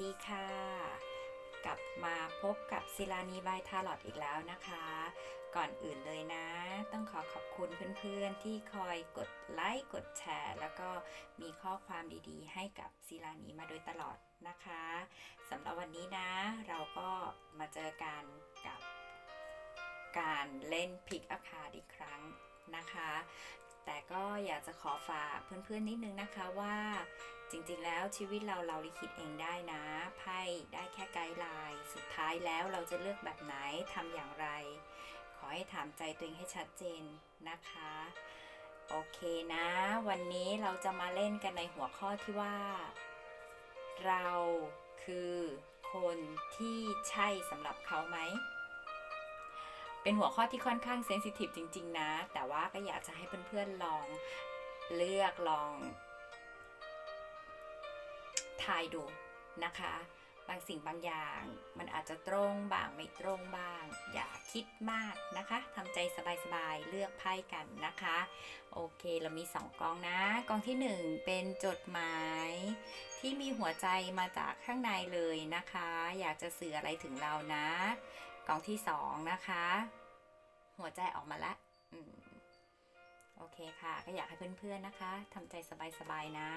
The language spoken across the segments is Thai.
ดีค่ะ กลับมาพบกับศิลานีบายทาลอดอีกแล้วนะคะ ก่อนอื่นเลยนะ ต้องขอขอบคุณเพื่อนๆ ที่คอยกดไลค์กดแชร์ แล้วก็มีข้อความดีๆ ให้กับศิลานีมาโดยตลอดนะคะสำหรับวันนี้นะ เราก็มาเจอกันกับการเล่นพิกอาคาอีกครั้งนะคะ แต่ก็อยากจะขอฝากเพื่อนๆนิดนึงนะคะว่า จริงๆแล้วชีวิตเราเราลิขิตเองได้นะไพ่ได้แค่ไกด์ไลน์สุดท้ายแล้วเราจะเลือกแบบไหนทำอย่างไร ขอให้ถามใจตัวเองให้ชัดเจนนะคะ โอเคนะ วันนี้เราจะมาเล่นกันในหัวข้อที่ว่า เราคือคนที่ใช่สำหรับเขาไหมเป็นหัวข้อที่ค่อนข้างเซนซิทีฟจริง ๆ นะ แต่ว่าก็อยากจะให้เพื่อนๆลองเลือกลอง ทายดูนะคะ บางสิ่งบางอย่างมันอาจจะตรงบ้างไม่ตรงบ้าง อย่าคิดมากนะคะทำใจสบายๆเลือกไพ่กันนะคะ โอเคเรามีสองกองนะกองที่หนึ่งเป็นจดหมาย ที่มีหัวใจมาจากข้างในเลยนะคะ อยากจะสื่ออะไรถึงเรานะกองที่สองนะคะ หัวใจออกมาละอืมโอเคค่ะ ก็อยากให้เพื่อนๆนะคะทำใจสบายๆนะ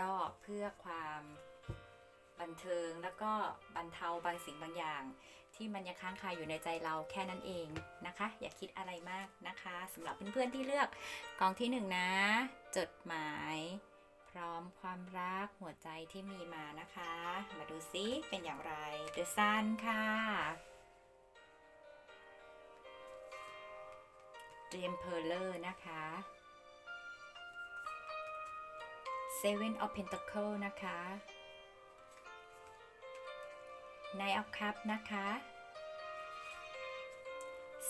ก็เพื่อความบันเทิงแล้วก็บรรเทาบางสิ่งบางอย่าง ที่มันยังค้างคาอยู่ในใจเราแค่นั้นเองนะคะ อย่าคิดอะไรมากนะคะสำหรับเพื่อนๆที่เลือกกองที่หนึ่งนะ จดหมาย พร้อมความรักหัวใจที่มีมานะคะ มาดูซิเป็นอย่างไร The Sun ค่ะ Dream Pearler นะคะ Seven of Pentacle นะคะ Nine of Cups นะคะ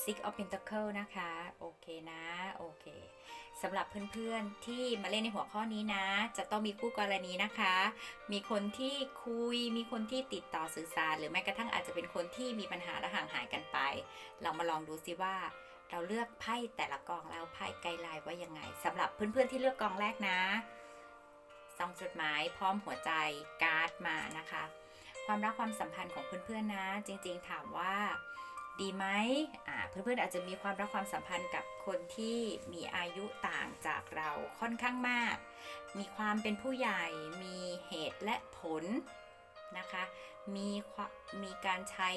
Six of Pentacle นะคะ โอเคนะ โอเคสำหรับเพื่อนๆที่มาเล่นในหัวข้อนี้นะ จะต้องมีคู่กรณีนะคะ มีคนที่คุย มีคนที่ติดต่อสื่อสาร หรือแม้กระทั่งอาจจะเป็นคนที่มีปัญหาและห่างหายกันไป เรามาลองดูซิว่าเราเลือกไพ่แต่ละกองแล้วไพ่ไกด์ไลน์ว่ายังไงสำหรับเพื่อนๆที่เลือกกองแรกนะ ซองจดหมายพร้อมหัวใจการ์ดมานะคะ ความรักความสัมพันธ์ของเพื่อนๆนะ จริงๆถามว่าดีไหมอ่าเพื่อนๆอาจจะมีความรักความสัมพันธ์กับคนที่มีอายุต่างจากเราค่อนข้างมาก มีความเป็นผู้ใหญ่ มีเหตุและผลนะคะ มีมมีการใช้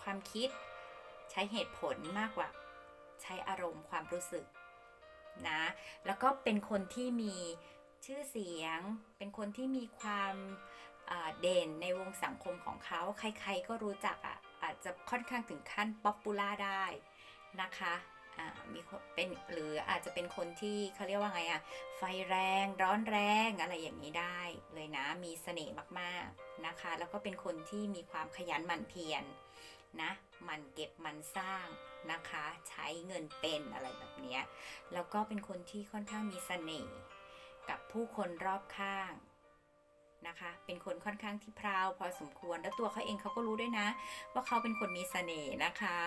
ความคิด ใช้เหตุผลมากกว่าใช้อารมณ์ความรู้สึกนะ แล้วก็เป็นคนที่มี ชื่อเสียง เป็นคนที่มีความเด่นในวงสังคมของเขา ใครๆก็รู้จักอะอาจจะค่อนข้างถึงขั้นป๊อปปูล่าได้นะคะอ่ามีเป็นหรืออาจจะเป็นคนที่เขาเรียกว่าไงอะไฟแรงร้อนแรงอะไรอย่างนี้ได้เลยนะมีเสน่ห์มากๆนะคะ แล้วก็เป็นคนที่มีความขยันหมั่นเพียรนะมันเก็บมันสร้างนะคะ ใช้เงินเป็นอะไรแบบนี้แล้วก็เป็นคนที่ค่อนข้างมีเสน่ห์ กับผู้คนรอบข้างนะคะ เป็นคนค่อนข้างที่พราวพอสมควร แล้วตัวเขาเองเขาก็รู้ด้วยนะ ว่าเขาเป็นคนมีเสน่ห์นะคะ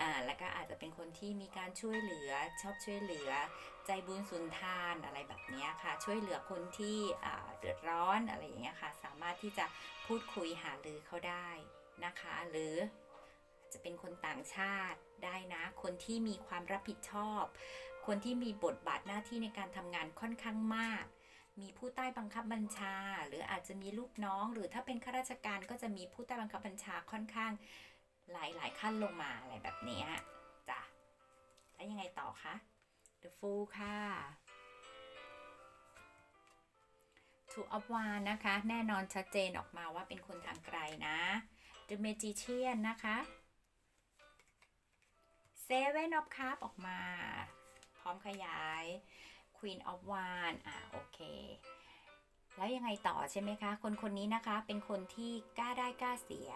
อ่า แล้วก็อาจจะเป็นคนที่มีการช่วยเหลือ ชอบช่วยเหลือ ใจบุญสุนทานอะไรแบบนี้ค่ะ ช่วยเหลือคนที่อ่าเดือดร้อนอะไรอย่างเงี้ยค่ะ สามารถที่จะพูดคุยหารือเขาได้นะคะ หรือจะเป็นคนต่างชาติได้นะ คนที่มีความรับผิดชอบ คนที่มีบทบาทหน้าที่ในการทำงานค่อนข้างมาก มีผู้ใต้บังคับบัญชา หรืออาจจะมีลูกน้อง หรือถ้าเป็นข้าราชการก็จะมีผู้ใต้บังคับบัญชาค่อนข้างหลายหลายขั้นลงมาอะไรแบบนี้จ้ะแล้วยังไงต่อคะ The Fool ค่ะ To of w a n นะคะ แน่นอนชัดเจนออกมาว่าเป็นคนทางไกลนะ The Magician นะคะ Seven of Cups ออกมา ร้อมขยาย Queen of Wands อะโอเค แล้วยังไงต่อใช่ไหมคะ คนคนนี้นะคะเป็นคนที่กล้าได้กล้าเสีย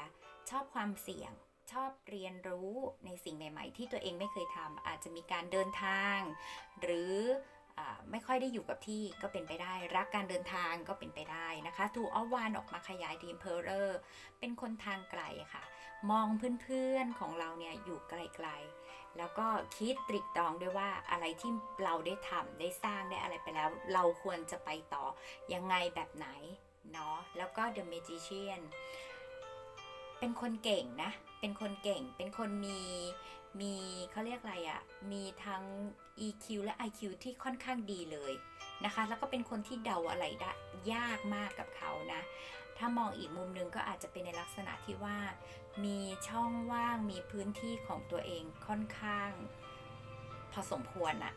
ชอบความเสี่ยงชอบเรียนรู้ในสิ่งใหม่ๆ ที่ตัวเองไม่เคยทำอาจจะมีการเดินทาง หรือไม่ค่อยได้อยู่กับที่ก็เป็นไปได้ รักการเดินทางก็เป็นไปได้นะคะทูออวานออกมาขยายดีมเพอร์เป็นคนทางไกลค่ะ มองเพื่อนๆของเราเนี่ยอยู่ไกลๆ แล้วก็คิดตริกตรองด้วยว่าอะไรที่เราได้ทำได้สร้างได้อะไรไปแล้ว เราควรจะไปต่อยังไงแบบไหนเนาะแล้วก็ The Magician เป็นคนเก่งนะ เป็นคนเก่ง เป็นคนมี มีเขาเรียกอะไรอะ่ะ มีทั้ง EQ และ IQ ที่ค่อนข้างดีเลยนะคะ แล้วก็เป็นคนที่เดาอะไรได้ยากมากกับเขานะ ถ้ามองอีกมุมหนึ่งก็อาจจะเป็นในลักษณะที่ว่า มีช่องว่างมีพื้นที่ของตัวเองค่อนข้างพอสมควรอะ่ะ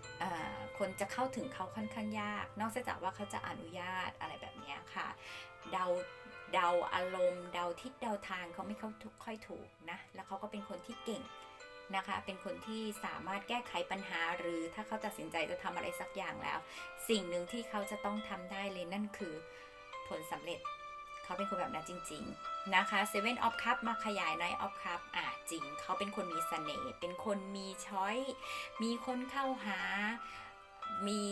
คนจะเข้าถึงเขาค่อนข้างยาก นอกจากว่าเขาจะอนุญาตอะไรแบบนี้ค่ะ เดาเดาอารมณ์เดาทิศเดาทางเขาไม่เข้าทุกค่อยถูกนะ แล้วเขาก็เป็นคนที่เก่งนะคะ เป็นคนที่สามารถแก้ไขปัญหาหรือถ้าเขาตัดสินใจจะทำอะไรสักอย่างแล้ว สิ่งหนึ่งที่เขาจะต้องทำได้เลยนั่นคือผลสำเร็จ เขาเป็นคนแบบนั้นจริง ๆ นะคะ Seven of Cup มาขยาย Nine of Cup อะจริง เขาเป็นคนมีเสน่ห์ เป็นคนมีช้อย มีคนเข้าหา มี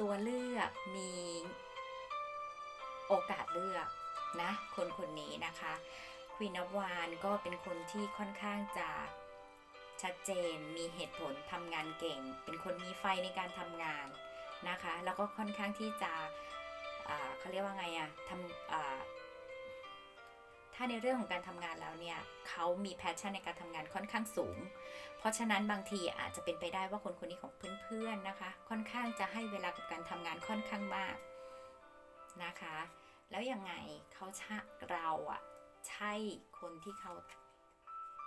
ตัวเลือก มีโอกาสเลือกนะ คนคนนี้นะคะ Queen of w a n ก็เป็นคนที่ค่อนข้างจะชัดเจน มีเหตุผลทำงานเก่ง เป็นคนมีไฟในการทำงานนะคะ แล้วก็ค่อนข้างที่จะอ่าเขาเรียกว่าไงอะทำอ่า ถ้าในเรื่องของการทำงานแล้วเนี่ยเขามีแพชชั่นในการทำงานค่อนข้างสูง เพราะฉะนั้นบางทีอาจจะเป็นไปได้ว่าคนคนนี้ของเพื่อนๆนะคะ ค่อนข้างจะให้เวลากับการทำงานค่อนข้างมากนะคะ แล้วยังไงเขาชะเราอะใช่คนที่เขา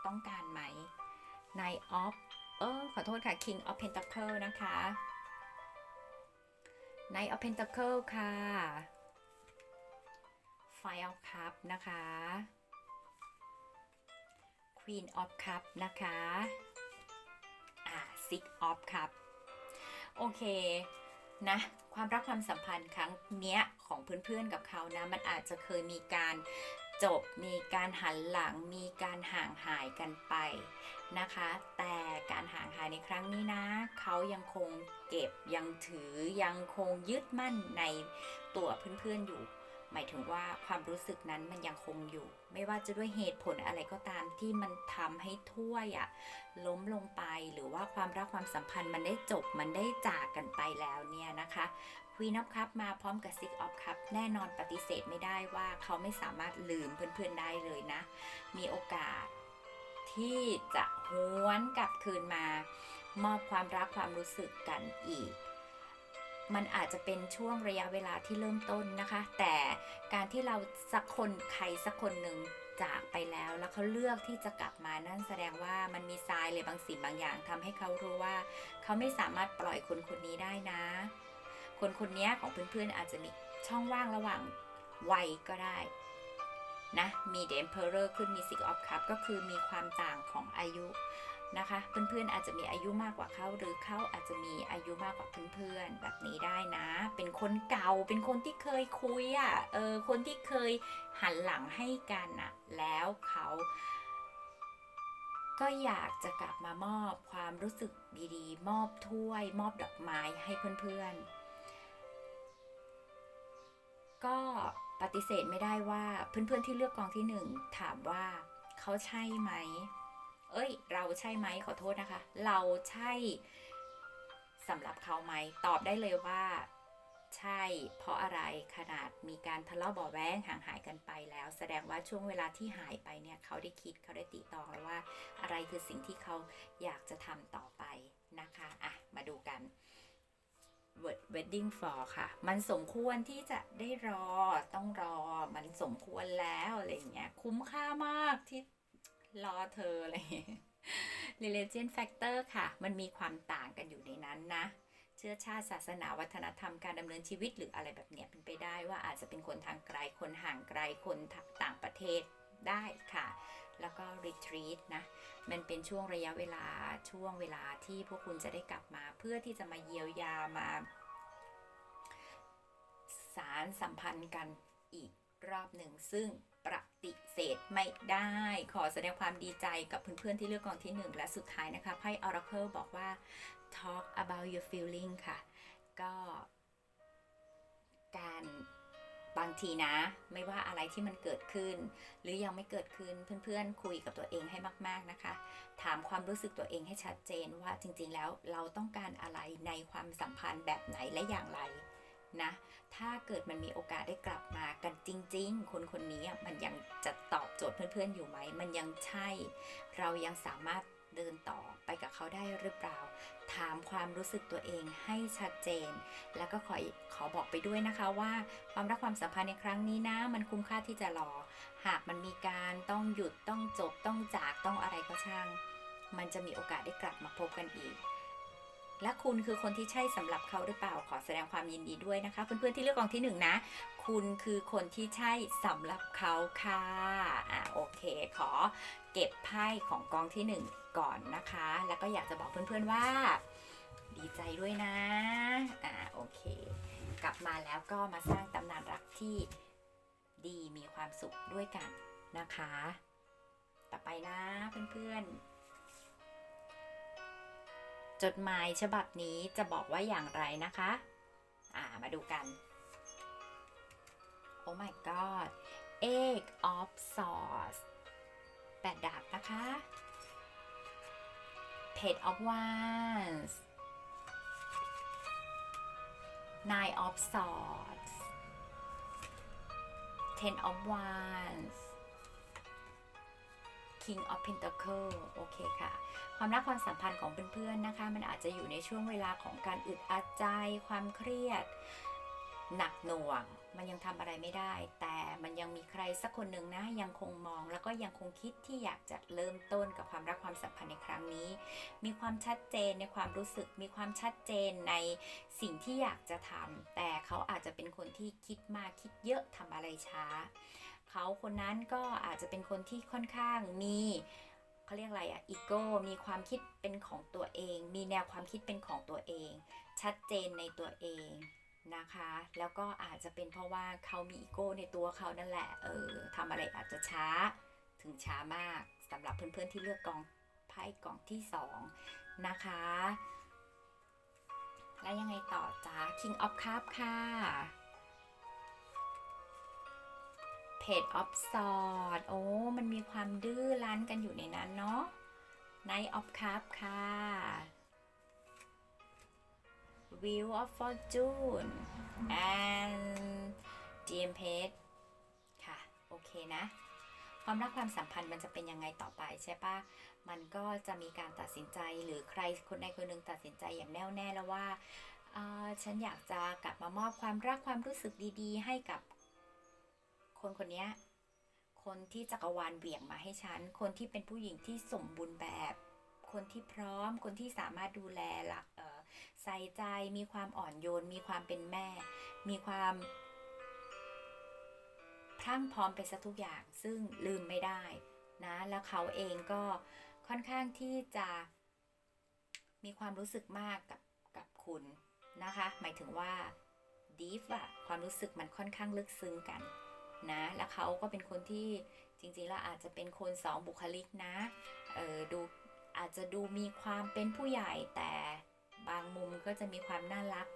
ต้องการไหม Knight of เออขอโทษค่ะ King of Pentacle นะคะ Knight of Pentacle ค่ะ Five of Cup นะคะ Queen of Cup นะคะ อ่า Six of Cup โอเคนะความรักความสัมพันธ์ครั้งเนี้ยของเพื่อนๆกับเขานะ มันอาจจะเคยมีการจบมีการหันหลังมีการห่างหายกันไปนะคะ แต่การห่างหายในครั้งนี้นะ เขายังคงเก็บยังถือยังคงยึดมั่นในตัวเพื่อนๆอยู่ หมายถึงว่าความรู้สึกนั้นมันยังคงอยู่ ไม่ว่าจะด้วยเหตุผลอะไรก็ตามที่มันทำให้ถ้วยอะล้มลงไปหรือว่าความรักความสัมพันธ์มันได้จบมันได้จากกันไปแล้วเนี่ยนะคะ Queen of Cup มาพร้อมกับ Six of Cup แน่นอนปฏิเสธไม่ได้ว่าเขาไม่สามารถลืมเพื่อนๆได้เลยนะ มีโอกาสที่จะหวนกลับคืนมามอบความรักความรู้สึกกันอีก มันอาจจะเป็นช่วงระยะเวลาที่เริ่มต้นนะคะ แต่การที่เราสักคนใครสักคนหนึ่งจากไปแล้วแล้วเขาเลือกที่จะกลับมานั่นแสดงว่ามันมีทรายเลยบางสิ่งบางอย่างทำให้เขารู้ว่า เขาไม่สามารถปล่อยคนคนนี้ได้นะ คนคนนี้ของเพื่อนๆอาจจะมีช่องว่างระหว่างวัยก็ได้นะมี The Emperor ขึ้นมี Six of Cups ก็คือมีความต่างของอายุ นะคะ เพื่อนๆอาจจะมีอายุมากกว่าเขาหรือเขาอาจจะมีอายุมากกว่าเพื่อนๆแบบนี้ได้นะ เป็นคนเก่าเป็นคนที่เคยคุยอะ่ะเออคนที่เคยหันหลังให้กันอะ่ะแล้วเขาก็อยากจะกลับมามอบความรู้สึกดีๆ มอบถ้วย มอบดอกไม้ให้เพื่อนๆ ก็ปฏิเสธไม่ได้ว่าเพื่อนๆที่เลือกกองที่หนึ่งถามว่าเขาใช่ไหม เอ้ย เราใช่ไหมขอโทษนะคะ เราใช่สำหรับเขาไหม ตอบได้เลยว่า ใช่ เพราะอะไรขนาดมีการทะเลาะเบาะแว้งห่างหายกันไปแล้ว แสดงว่าช่วงเวลาที่หายไปเนี่ย เขาได้คิดเขาได้ตีตองแล้วว่า อะไรคือสิ่งที่เขาอยากจะทำต่อไปนะคะอะมาดูกัน Wed- wedding for ค่ะ มันสมควรที่จะได้รอต้องรอ มันสมควรแล้วอะไรอย่างเงี้ยคุ้มค่ามากที่ รอเธออะไรอย่างเงี้ย religion factor ค่ะ มันมีความต่างกันอยู่ในนั้นนะ เชื้อชาติศาสนาวัฒนธรรมการดำเนินชีวิตหรืออะไรแบบเนี้ยเป็นไปได้ว่าอาจจะเป็นคนทางไกลคนห่างไกลคนต่างประเทศได้ค่ะ แล้วก็ retreat นะ มันเป็นช่วงระยะเวลาช่วงเวลาที่พวกคุณจะได้กลับมาเพื่อที่จะมาเยียวยามาสารสัมพันธ์กันอีกรอบหนึ่งซึ่ง ฏิเสธไม่ได้ ขอแสดงความดีใจกับเพื่อนๆที่เลือกกองที่หนึ่งและสุดท้ายนะคะไพ่ Oracle บอกว่า talk about your feeling ค่ะ ก็การบางทีนะ ไม่ว่าอะไรที่มันเกิดขึ้น หรือยังไม่เกิดขึ้นเพื่อนๆ คุยกับตัวเองให้มาก ๆนะคะ ถามความรู้สึกตัวเองให้ชัดเจนว่าจริงๆแล้วเราต้องการอะไรในความสัมพันธ์แบบไหนและอย่างไร นะ ถ้าเกิดมันมีโอกาสได้กลับมากันจริง ๆ คนคนนี้มันยังจะตอบโจทย์เพื่อนๆอยู่ไหม มันยังใช่ เรายังสามารถเดินต่อไปกับเขาได้หรือเปล่า ถามความรู้สึกตัวเองให้ชัดเจน แล้วก็ขอขอบอกไปด้วยนะคะว่าความรักความสัมพันธ์ในครั้งนี้นะ มันคุ้มค่าที่จะรอ หากมันมีการต้องหยุดต้องจบต้องจากต้องอะไรก็ช่าง มันจะมีโอกาสได้กลับมาพบกันอีก และคุณคือคนที่ใช่สำหรับเขาหรือเปล่าขอแสดงความยินดีด้วยนะคะ เพื่อนๆที่เลือกกองที่หนึ่งนะ คุณคือคนที่ใช่สำหรับเขาค่ะอ่าโอเคขอเก็บไพ่ของกองที่หนึ่งก่อนนะคะ แล้วก็อยากจะบอกเพื่อนๆว่า ดีใจด้วยนะอ่าโอเค กลับมาแล้วก็มาสร้างตำนานรักที่ดีมีความสุขด้วยกันนะคะ ต่อไปนะเพื่อนๆ จดหมายฉบับนี้จะบอกว่าอย่างไรนะคะ อ่า มาดูกัน โอ้ my god egg of swords แปดดาบนะคะ page of wands nine of swords ten of wands king of pentacle โอเคค่ะ ความรักความสัมพันธ์ของเพื่อนๆนะคะ มันอาจจะอยู่ในช่วงเวลาของการอึดอัดใจ ความเครียด หนักหน่วง มันยังทำอะไรไม่ได้ แต่มันยังมีใครสักคนหนึ่งนะยังคงมองแล้วก็ยังคงคิดที่อยากจะเริ่มต้นกับความรักความสัมพันธ์ในครั้งนี้ มีความชัดเจนในความรู้สึก มีความชัดเจนในสิ่งที่อยากจะทำแต่เขาอาจจะเป็นคนที่คิดมากคิดเยอะทำอะไรช้า เขาคนนั้นก็อาจจะเป็นคนที่ค่อนข้างมีเขาเรียกอะไรอะอีโก้มีความคิดเป็นของตัวเอง มีแนวความคิดเป็นของตัวเอง ชัดเจนในตัวเองนะคะ แล้วก็อาจจะเป็นเพราะว่าเขามีอีโก้ในตัวเขานั่นแหละเออทำอะไรอาจจะช้าถึงช้ามากสำหรับเพื่อนๆที่เลือกกองไพ่กองที่สองนะคะ แล้วยังไงต่อจ้า King of Cup ค่ะ Page of Swords โอ้ มันมีความดื้อรั้นกันอยู่ในนั้นเนาะ Knight of Cup ค่ะ Wheel of Fortune and GM Page ค่ะ โอเคนะ ความรักความสัมพันธ์มันจะเป็นยังไงต่อไปใช่ปะมันก็จะมีการตัดสินใจหรือใครคนใดคนหนึ่งตัดสินใจอย่างแน่วแน่แล้วว่า ฉันอยากจะกลับมามอบความรักความรู้สึกดี ๆ ให้กับ คนคนนี้คนที่จักรวาลเหวี่ยงมาให้ฉัน คนที่เป็นผู้หญิงที่สมบูรณ์แบบ คนที่พร้อม คนที่สามารถดูแลหลักใส่ใจ มีความอ่อนโยน มีความเป็นแม่ มีความพรั่งพร้อมไปซะทุกอย่าง ซึ่งลืมไม่ได้นะ แล้วเขาเองก็ค่อนข้างที่จะมีความรู้สึกมากกับกับคุณนะคะ หมายถึงว่า deep อะความรู้สึกมันค่อนข้างลึกซึ้งกัน นะ แล้วเขาก็เป็นคนที่จริงๆแล้วอาจจะเป็นคนสองบุคลิกนะ เออดูอาจจะดูมีความเป็นผู้ใหญ่แต่บางมุมก็จะมีความน่ารัก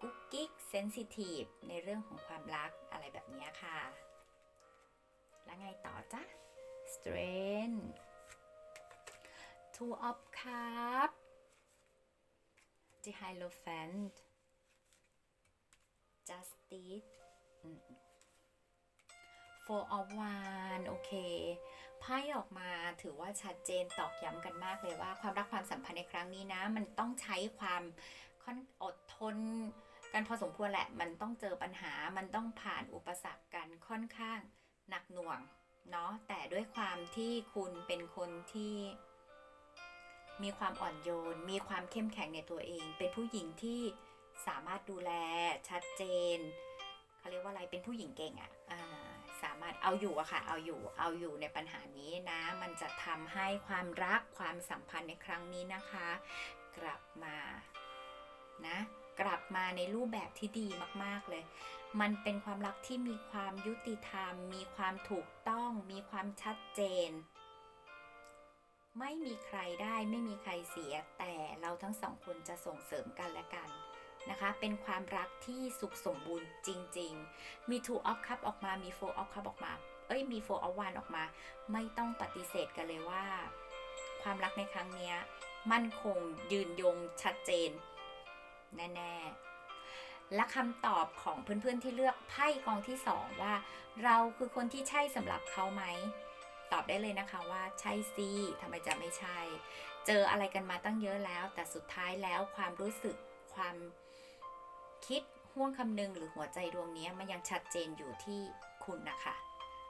กุ๊กกิ๊กเซนซิทีฟในเรื่องของความรักอะไรแบบนี้ค่ะ แล้วไงต่อจ๊ะ strength two of cup the hierophant justice four of one โอเคไพ่ออกมาถือว่าชัดเจนตอกย้ำกันมากเลยว่า ความรักความสัมพันธ์ในครั้งนี้นะ มันต้องใช้ความค่อนอดทนกันพอสมควรแหละ มันต้องเจอปัญหา มันต้องผ่านอุปสรรคกันค่อนข้างหนักหน่วงเนาะ แต่ด้วยความที่คุณเป็นคนที่มีความอ่อนโยน มีความเข้มแข็งในตัวเอง เป็นผู้หญิงที่สามารถดูแลชัดเจน เขาเรียกว่าอะไร เป็นผู้หญิงเก่งอะ่ะ สามารถเอาอยู่อะค่ะ เอาอยู่ เอาอยู่ในปัญหานี้นะ มันจะทำให้ความรักความสัมพันธ์ในครั้งนี้นะคะ กลับมานะกลับมาในรูปแบบที่ดีมาก ๆ เลย มันเป็นความรักที่มีความยุติธรรม มีความถูกต้อง มีความชัดเจน ไม่มีใครได้ไม่มีใครเสีย แต่เราทั้งสองคนจะส่งเสริมกันและกัน นะคะ เป็นความรักที่สุขสมบูรณ์จริง ๆ มี two of cup ออกมา มี four of cup ออกมา เอ้ย มี four of one ออกมา ไม่ต้องปฏิเสธกันเลยว่า ความรักในครั้งนี้มั่นคงยืนยงชัดเจน แน่ๆ และคำตอบของเพื่อนๆที่เลือกไพ่กองที่สองว่า เราคือคนที่ใช่สำหรับเขาไหมตอบได้เลยนะคะว่าใช่สิทำไมจะไม่ใช่ เจออะไรกันมาตั้งเยอะแล้ว แต่สุดท้ายแล้วความรู้สึกความ คิดห่วงคำนึงหรือหัวใจดวงนี้มันยังชัดเจนอยู่ที่คุณนะคะ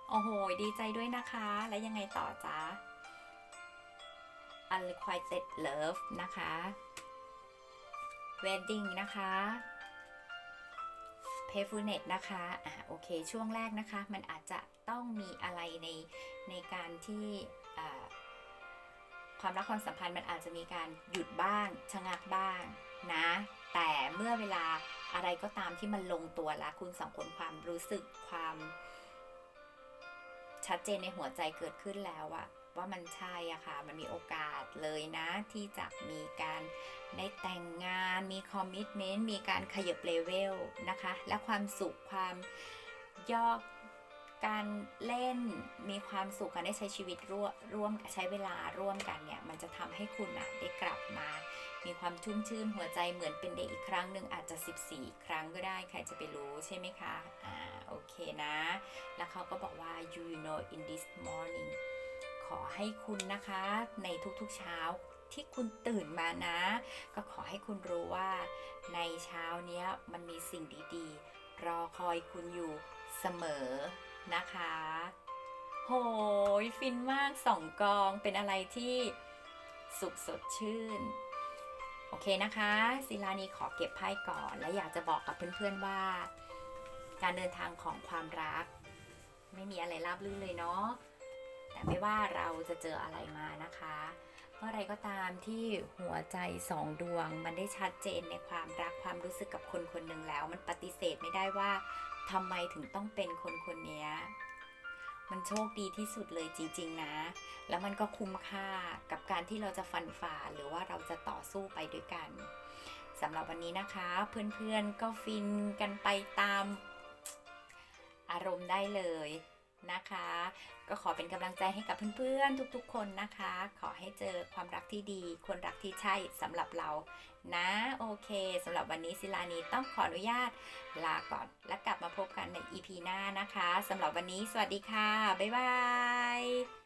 โอ้โห ดีใจด้วยนะคะ แล้วยังไงต่อจ๊ะ unrequited love นะคะ wedding นะคะ payfulness นะคะ อะโอเค ช่วงแรกนะคะ มันอาจจะต้องมีอะไรในในการที่ความรักความสัมพันธ์มันอาจจะมีการหยุดบ้าง ชะงักบ้างนะ แต่เมื่อเวลา อะไรก็ตามที่มันลงตัวแล้วคุณสองคนความรู้สึกความชัดเจนในหัวใจเกิดขึ้นแล้วอะว่ามันใช่อะค่ะ มันมีโอกาสเลยนะที่จะมีการได้แต่งงาน มีคอมมิชเมนต์ มีการขยับเลเวลนะคะ และความสุขความย่อการเล่นมีความสุขการได้ใช้ชีวิตร่วมร่วมใช้เวลาร่วมกันเนี่ย มันจะทำให้คุณอะได้กลับมา มีความชุ่มชื่นหัวใจเหมือนเป็นเด็กอีกครั้งหนึ่งอาจจะ 14 ครั้งก็ได้ใครจะไปรู้ใช่ไหมคะ อ่าโอเคนะ แล้วเขาก็บอกว่า you know in this morning ขอให้คุณนะคะในทุกๆเช้าที่คุณตื่นมานะ ก็ขอให้คุณรู้ว่า ในเช้าเนี้ยมันมีสิ่งดีๆ รอคอยคุณอยู่เสมอนะคะ โหย ฟินมากสองกองเป็นอะไรที่สุขสดชื่น โอเคนะคะศิลานีขอเก็บไพ่ก่อน และอยากจะบอกกับเพื่อนๆว่า การเดินทางของความรัก ไม่มีอะไรราบรื่นเลยเนาะแต่ไม่ว่าเราจะเจออะไรมานะคะเมื่อไรก็ตามที่หัวใจสองดวง มันได้ชัดเจนในความรักความรู้สึกกับคนคนหนึ่งแล้ว มันปฏิเสธไม่ได้ว่าทำไมถึงต้องเป็นคนคนนี้ มันโชคดีที่สุดเลยจริง ๆ นะ แล้วมันก็คุ้มค่ากับการที่เราจะฟันฝ่าหรือว่าเราจะต่อสู้ไปด้วยกันสำหรับวันนี้นะคะ เพื่อนๆก็ฟินกันไปตามอารมณ์ได้เลย นะคะ ก็ขอเป็นกำลังใจให้กับเพื่อนๆ ทุกๆ คนนะคะ ขอให้เจอความรักที่ดี คนรักที่ใช่สำหรับเรา นะ โอเคสำหรับวันนี้ศิลานีต้องขออนุญาตลาก่อน และกลับมาพบกันใน EP หน้านะคะสำหรับวันนี้สวัสดีค่ะ บ๊ายบาย